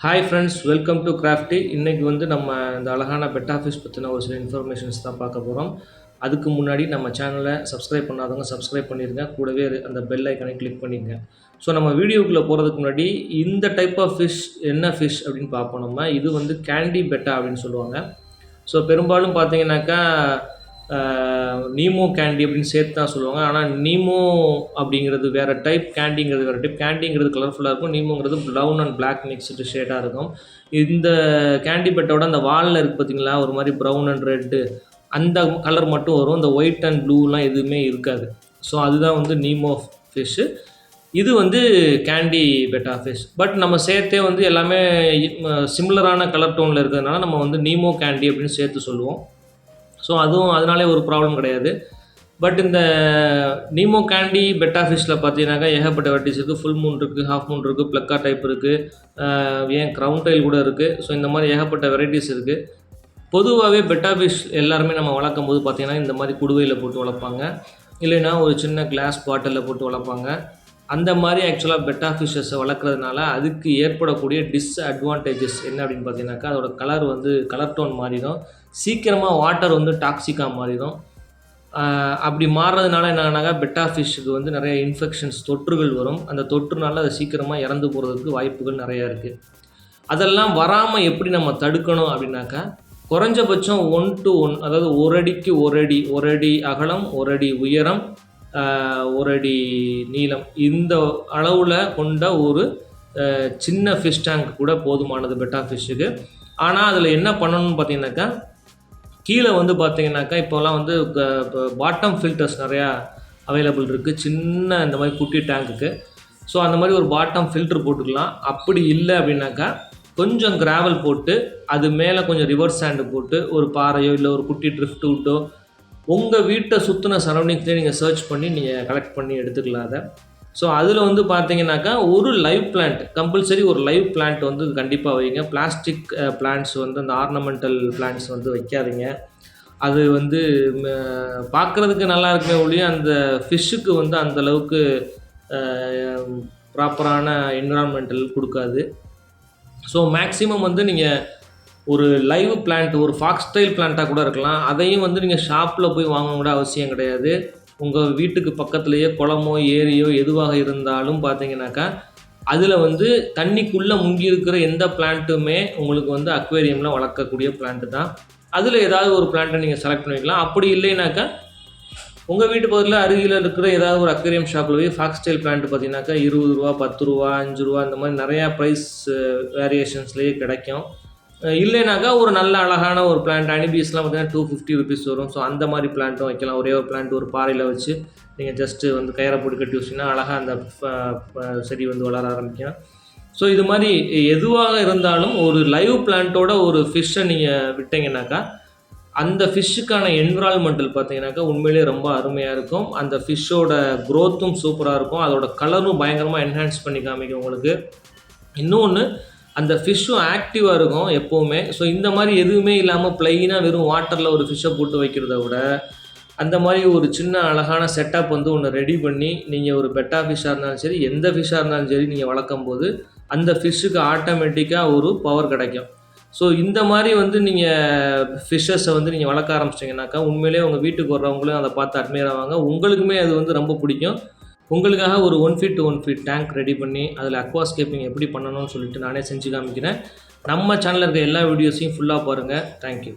Hi friends welcome to Crafty இன்றைக்கி வந்து நம்ம இந்த அழகான பெட் ஆஃபீஸ் பற்றின ஒரு சில இன்ஃபர்மேஷன்ஸ் தான் பார்க்க போகிறோம் அதுக்கு முன்னாடி நம்ம சேனலை சப்ஸ்கிரைப் பண்ணாதவங்க சப்ஸ்கிரைப் பண்ணிடுங்க கூடவே அந்த பெல் ஐக்கனை கிளிக் பண்ணிடுங்க ஸோ நம்ம வீடியோக்குள்ளே போகிறதுக்கு முன்னாடி இந்த டைப் ஆஃப் ஃபிஷ் என்ன ஃபிஷ் அப்படின்னு பார்ப்போம் நம்ம. இது வந்து கேண்டி பெட்டா அப்படின்னு சொல்லுவாங்க. ஸோ பெரும்பாலும் பார்த்தீங்கன்னாக்கா நீமோ கேண்டி அப்படின்னு சேர்த்து தான் சொல்லுவாங்க. ஆனால் நீமோ அப்படிங்கிறது வேறு டைப் கேண்டிங்கிறது வேறு டைப் கேண்டிங்கிறது கலர்ஃபுல்லாக இருக்கும். நீமோங்கிறது ப்ரௌன் அண்ட் பிளாக் மிக்ஸ்டு ஷேடாக இருக்கும். இந்த கேண்டி பெட்டோட அந்த வாலில் இருக்குது பார்த்தீங்களா ஒரு மாதிரி ப்ரௌன் அண்ட் ரெட்டு அந்த கலர் மட்டும் வரும். இந்த ஒயிட் அண்ட் ப்ளூலாம் எதுவுமே இருக்காது. ஸோ அதுதான் வந்து நீமோ ஃபிஷ்ஷு இது வந்து கேண்டி பெட்டா ஃபிஷ் பட் நம்ம சேர்த்தே வந்து எல்லாமே சிமிலரான கலர் டோனில் இருக்கிறதுனால நம்ம வந்து நீமோ கேண்டி அப்படின்னு சேர்த்து சொல்லுவோம். ஸோ அதுவும் அதனாலே ஒரு ப்ராப்ளம் கிடையாது. பட் இந்த நீமோ கேண்டி பெட்டா ஃபிஷ்ஷில் பார்த்தீங்கன்னாக்கா ஏகப்பட்ட வெரைட்டிஸ் இருக்குது ஃபுல் மூன் இருக்குது ஹாஃப் மூன் இருக்குது ப்ளக்கா டைப் இருக்குது ஏன் க்ரௌன் டைல் கூட இருக்குது ஸோ இந்த மாதிரி ஏகப்பட்ட வெரைட்டிஸ் இருக்குது பொதுவாகவே பெட்டா ஃபிஷ் எல்லாருமே நம்ம வளர்க்கும் போது பார்த்திங்கன்னா இந்த மாதிரி குடுவையில் போட்டு வளர்ப்பாங்க. இல்லைன்னா ஒரு சின்ன கிளாஸ் பாட்டிலில் போட்டு வளர்ப்பாங்க. அந்த மாதிரி ஆக்சுவலாக பெட்டா ஃபிஷ்ஷஸை வளர்க்குறதுனால அதுக்கு ஏற்படக்கூடிய டிஸ்அட்வான்டேஜஸ் என்ன அப்படின்னு பார்த்தீங்கன்னாக்கா அதோட கலர் வந்து கலர் டோன் மாறிடும். சீக்கிரமாக வாட்டர் வந்து டாக்ஸிக்காக மாறிடும். அப்படி மாறுறதுனால என்னன்னாக்கா பெட்டா ஃபிஷ்ஷுக்கு வந்து நிறைய இன்ஃபெக்ஷன்ஸ் தொற்றுகள் வரும். அந்த தொற்றுனால அது சீக்கிரமாக இறந்து போகிறதுக்கு வாய்ப்புகள் நிறையா இருக்குது அதெல்லாம் வராமல் எப்படி நம்ம தடுக்கணும் அப்படின்னாக்கா குறைஞ்சபட்சம் ஒன் டு ஒன் அதாவது ஒரு அடிக்கு ஒரு அடி ஒரு அடி அகலம் ஒரு அடி உயரம் ஒரு அடி நீளம். இந்த அளவில் கொண்ட ஒரு சின்ன ஃபிஷ் டேங்க் கூட போதுமானது பெட்டா ஃபிஷ்ஷுக்கு ஆனால் அதில் என்ன பண்ணணும்னு பார்த்தீங்கன்னாக்கா கீழே வந்து பார்த்தீங்கன்னாக்கா இப்போல்லாம் வந்து பாட்டம் ஃபில்டர்ஸ் நிறையா அவைலபிள் இருக்குது சின்ன இந்த மாதிரி குட்டி டேங்க்குக்கு ஸோ அந்த மாதிரி ஒரு பாட்டம் ஃபில்ட்ரு போட்டுக்கலாம். அப்படி இல்லை அப்படின்னாக்கா கொஞ்சம் கிராவல் போட்டு அது மேலே கொஞ்சம் ரிவர்ஸ் சாண்டு போட்டு ஒரு பாறையோ இல்லை ஒரு குட்டி ட்ரிஃப்ட் விட்டோ உங்கள் வீட்டை சுற்றின சரௌண்டிங்ஸ்லேயே நீங்கள் சர்ச் பண்ணி நீங்கள் கலெக்ட் பண்ணி எடுத்துக்கலாம் அதை. ஸோ அதில் வந்து பார்த்தீங்கன்னாக்கா ஒரு லைவ் பிளான்ட் கம்பல்சரி ஒரு லைவ் பிளான்ட் வந்து கண்டிப்பாக வைங்க. பிளாஸ்டிக் பிளான்ட்ஸ் வந்து அந்த ஆர்னமெண்டல் பிளான்ட்ஸ் வந்து வைக்காதீங்க. அது வந்து பார்க்குறதுக்கு நல்லா இருக்குமே ஒழிய அந்த ஃபிஷ்ஷுக்கு வந்து அந்த அளவுக்கு ப்ராப்பரான என்விரான்மெண்டல் கொடுக்காது. ஸோ மேக்ஸிமம் வந்து நீங்கள் ஒரு லைவ் பிளான்ட் ஒரு ஃபாக்ஸ்டைல் பிளான்ட்டாக கூட இருக்கலாம். அதையும் வந்து நீங்கள் ஷாப்பில் போய் வாங்கணும் கூட அவசியம் கிடையாது. உங்கள் வீட்டுக்கு பக்கத்துலேயே குளமோ ஏரியோ எதுவாக இருந்தாலும் பார்த்தீங்கன்னாக்கா அதில் வந்து தண்ணிக்குள்ளே முங்கி இருக்கிற எந்த பிளான்ட்டுமே உங்களுக்கு வந்து அக்வேரியமில் வளர்க்கக்கூடிய பிளான்ட்டு தான். அதில் ஏதாவது ஒரு பிளான்ட்டை நீங்கள் செலக்ட் பண்ணிக்கலாம். அப்படி இல்லைனாக்கா உங்கள் வீட்டு பக்கத்தில் அருகில் இருக்கிற ஏதாவது ஒரு அக்வேரியம் ஷாப்பில் போய் ஃபாக்ஸ்டைல் பிளான்ட் பார்த்தீங்கன்னாக்கா இருபது ரூபா பத்து ரூபா அஞ்சு ரூபா இந்த மாதிரி நிறையா ப்ரைஸ் வேரியேஷன்ஸ்லேயே கிடைக்கும். இல்லைனாக்கா ஒரு நல்ல அழகான ஒரு பிளான்ட் அனிபீஸ்லாம் பார்த்தீங்கன்னா டூ ஃபிஃப்டி ருபீஸ் வரும். ஸோ அந்த மாதிரி பிளான்ட்டும் வைக்கலாம். ஒரே ஒரு பிளான்ட் ஒரு பாறையில் வச்சு நீங்கள் ஜஸ்ட்டு வந்து கயிறை போட்டு கட்டி வச்சிங்கன்னா அழகாக அந்த செடி வந்து வளர ஆரம்பிக்கும் ஸோ இது மாதிரி எதுவாக இருந்தாலும் ஒரு லைவ் பிளான்ட்டோட ஒரு ஃபிஷ்ஷை நீங்கள் விட்டீங்கன்னாக்கா அந்த ஃபிஷ்ஷுக்கான என்விரான்மெண்டல் பார்த்தீங்கன்னாக்கா உண்மையிலேயே ரொம்ப அருமையாக இருக்கும். அந்த ஃபிஷ்ஷோட க்ரோத்தும் சூப்பராக இருக்கும். அதோட கலரும் பயங்கரமாக என்ஹான்ஸ் பண்ணி காமிக்கும் உங்களுக்கு. இன்னொன்று அந்த ஃபிஷ்ஷும் ஆக்டிவாக இருக்கும் எப்போவுமே. ஸோ இந்த மாதிரி எதுவுமே இல்லாமல் ப்ளைனாக வெறும் வாட்டரில் ஒரு ஃபிஷ்ஷை போட்டு வைக்கிறத விட அந்த மாதிரி ஒரு சின்ன அழகான செட்டப் வந்து ஒன்று ரெடி பண்ணி நீங்கள் ஒரு பெட்டா ஃபிஷ்ஷாக இருந்தாலும் சரி எந்த ஃபிஷ்ஷாக இருந்தாலும் சரி நீங்கள் வளர்க்கும் போது அந்த ஃபிஷ்ஷுக்கு ஆட்டோமேட்டிக்காக ஒரு பவர் கிடைக்கும். ஸோ இந்த மாதிரி வந்து நீங்கள் ஃபிஷ்ஷஸை வந்து நீங்கள் வளர்க்க ஆரம்பிச்சிட்டிங்கனாக்கா உண்மையிலேயே உங்கள் வீட்டுக்கு வர்றவங்களும் அதை பார்த்து அட்மையர் ஆவாங்க. உங்களுக்குமே அது வந்து ரொம்ப பிடிக்கும். உங்களுக்காக ஒரு one feet one feet tank ready பண்ணி அதில் அக்வாஸ்கேப்பிங் எப்படி பண்ணணும்னு சொல்லிட்டு நானே செஞ்சு காமிக்கிறேன். நம்ம சேனலில் இருக்க எல்லா வீடியோஸையும் ஃபுல்லாக பாருங்கள் தேங்க்யூ